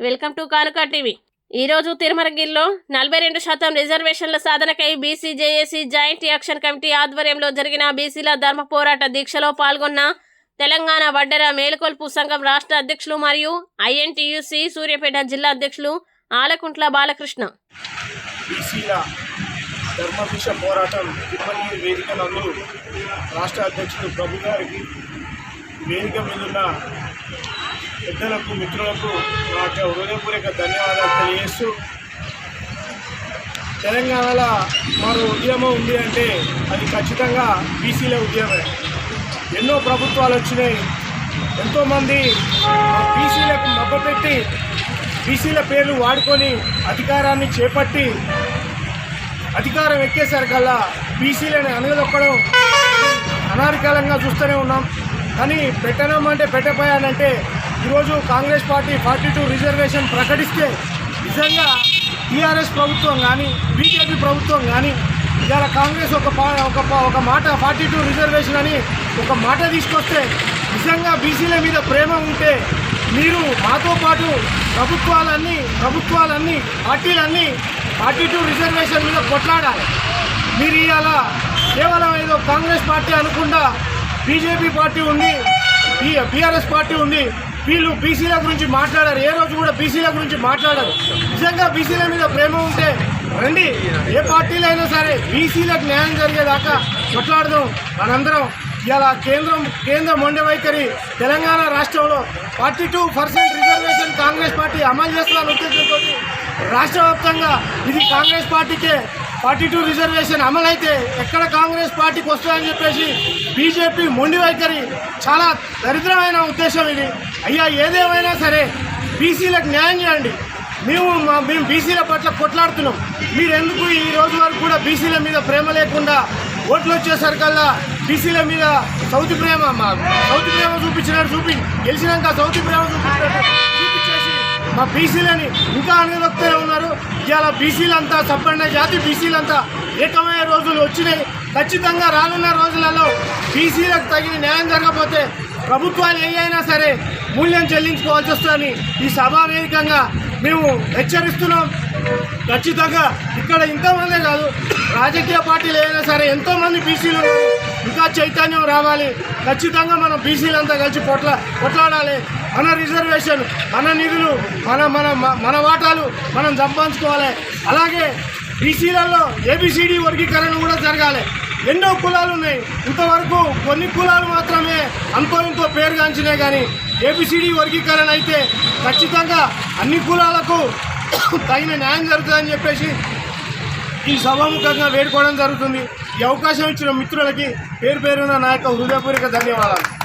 Welcome to కానుక TV. ఈరోజు తిరుమలగిరిలో నలభై రెండు శాతం రిజర్వేషన్ల సాధనకై BC JAC joint action committee ఆధ్వర్యంలో జరిగిన బీసీల ధర్మ పోరాట దీక్షలో పాల్గొన్న తెలంగాణ వడ్డెర మేలుకొల్పు సంఘం రాష్ట్ర అధ్యక్షులు మరియు ఐఎన్టీయూసీ సూర్యాపేట జిల్లా అధ్యక్షులు ఆలకుంట్ల బాలకృష్ణ. బీసీల ధర్మభిష పోరాటం తిరుమలగిరి వేదిక నందు రాష్ట్ర అధ్యక్షుడు ప్రభు గారికి వేదిక మీదున్న పెద్దలకు మిత్రులకు నా యొక్క హృదయపూర్వక ధన్యవాదాలు తెలియజేస్తూ తెలంగాణలో మరో ఉద్యమం ఉంది అంటే అది ఖచ్చితంగా బీసీల ఉద్యమే. ఎన్నో ప్రభుత్వాలు వచ్చినాయి. ఎంతోమంది బీసీలకు మబ్బపెట్టి బీసీల పేర్లు వాడుకొని అధికారాన్ని చేపట్టి అధికారం ఎక్కేసరికల్లా బీసీలని అనగదొక్కడం అనారికాలంగా చూస్తూనే ఉన్నాం. కానీ పెట్టడం అంటే పెట్టపోయానంటే ఈరోజు Congress party forty two reservation ప్రకటిస్తే నిజంగా టీఆర్ఎస్ ప్రభుత్వం కానీ బీజేపీ ప్రభుత్వం కానీ ఇవాళ కాంగ్రెస్ ఒక పా- ఒక ఒక మాట ఫార్టీ టూ రిజర్వేషన్ అని ఒక మాట తీసుకొస్తే నిజంగా బీసీల మీద ప్రేమ ఉంటే మీరు మాతో పాటు ప్రభుత్వాలన్నీ ప్రభుత్వాలన్నీ పార్టీలన్నీ ఫార్టీ టూ రిజర్వేషన్ మీద కొట్లాడాలి. మీరు ఇవాళ కేవలం ఏదో కాంగ్రెస్ పార్టీ అనుకుండా బీజేపీ పార్టీ ఉంది బీఆర్ఎస్ పార్టీ ఉంది వీళ్ళు బీసీల గురించి మాట్లాడారు. ఏ రోజు కూడా బీసీల గురించి మాట్లాడారు. నిజంగా బీసీల మీద ప్రేమ ఉంటే రండి. ఏ పార్టీలో అయినా సరే బీసీలకు న్యాయం జరిగేదాకా కొట్లాడదాం. మనందరం ఇలా కేంద్రం కేంద్ర మొండె వైఖరి తెలంగాణ రాష్ట్రంలో forty two percent reservation Congress party అమలు చేస్తున్న ఉద్దేశంతో రాష్ట్ర వ్యాప్తంగా ఇది కాంగ్రెస్ పార్టీకే ఫార్టీ టూ రిజర్వేషన్ అమలైతే ఎక్కడ కాంగ్రెస్ పార్టీకి వస్తుందని చెప్పేసి బీజేపీ మొండి వైఖరి చాలా దరిద్రమైన ఉద్దేశం ఇది. అయ్యా ఏదేమైనా సరే బీసీలకు న్యాయం చేయండి. మేము మా మేము బీసీల పట్ల కొట్లాడుతున్నాం. మీరు ఎందుకు ఈ రోజు వరకు కూడా బీసీల మీద ప్రేమ లేకుండా ఓట్లు వచ్చేసరికల్లా బీసీల మీద సౌతి ప్రేమ మా సౌతి ప్రేమ చూపించినట్టు చూపి గెలిచినాక సౌతి ప్రేమ చూపించినట్టు మా బీసీలని ఇంకా అనుగొక్తూనే ఉన్నారు. ఇవాళ బీసీలంతా సంపన్న జాతి బీసీలంతా ఏకమైన రోజులు వచ్చినాయి. ఖచ్చితంగా రానున్న రోజులలో బీసీలకు తగిన న్యాయం జరగకపోతే ప్రభుత్వాలు ఏ అయినా సరే మూల్యం చెల్లించుకోవాల్సి వస్తుందని ఈ సభా వేదికంగా మేము హెచ్చరిస్తున్నాం. ఖచ్చితంగా ఇక్కడ ఇంతమందే కాదు రాజకీయ పార్టీలు ఏదైనా సరే ఎంతోమంది బీసీలు ఉన్నారు. ఇంకా చైతన్యం రావాలి. ఖచ్చితంగా మనం బీసీలంతా కలిసి పొట్లా కొట్లాడాలి మన రిజర్వేషన్ మన నిధులు మన మన మన వాటాలు మనం సంపాదించుకోవాలి. అలాగే బీసీలలో ఏబిసిడి వర్గీకరణ కూడా జరగాలి. ఎన్నో కులాలు ఉన్నాయి. ఇంతవరకు కొన్ని కులాలు మాత్రమే అనుకోనితో ఇంతో పేరుగాంచినాయి కానీ ఏబిసిడి వర్గీకరణ అయితే ఖచ్చితంగా అన్ని కులాలకు తగిన న్యాయం జరుగుతుందని చెప్పేసి ఈ సభాముఖంగా వేడుకోవడం జరుగుతుంది. ఈ అవకాశం ఇచ్చిన మిత్రులకి పేరు పేరున నా యొక్క హృదయపూర్వక ధన్యవాదాలు.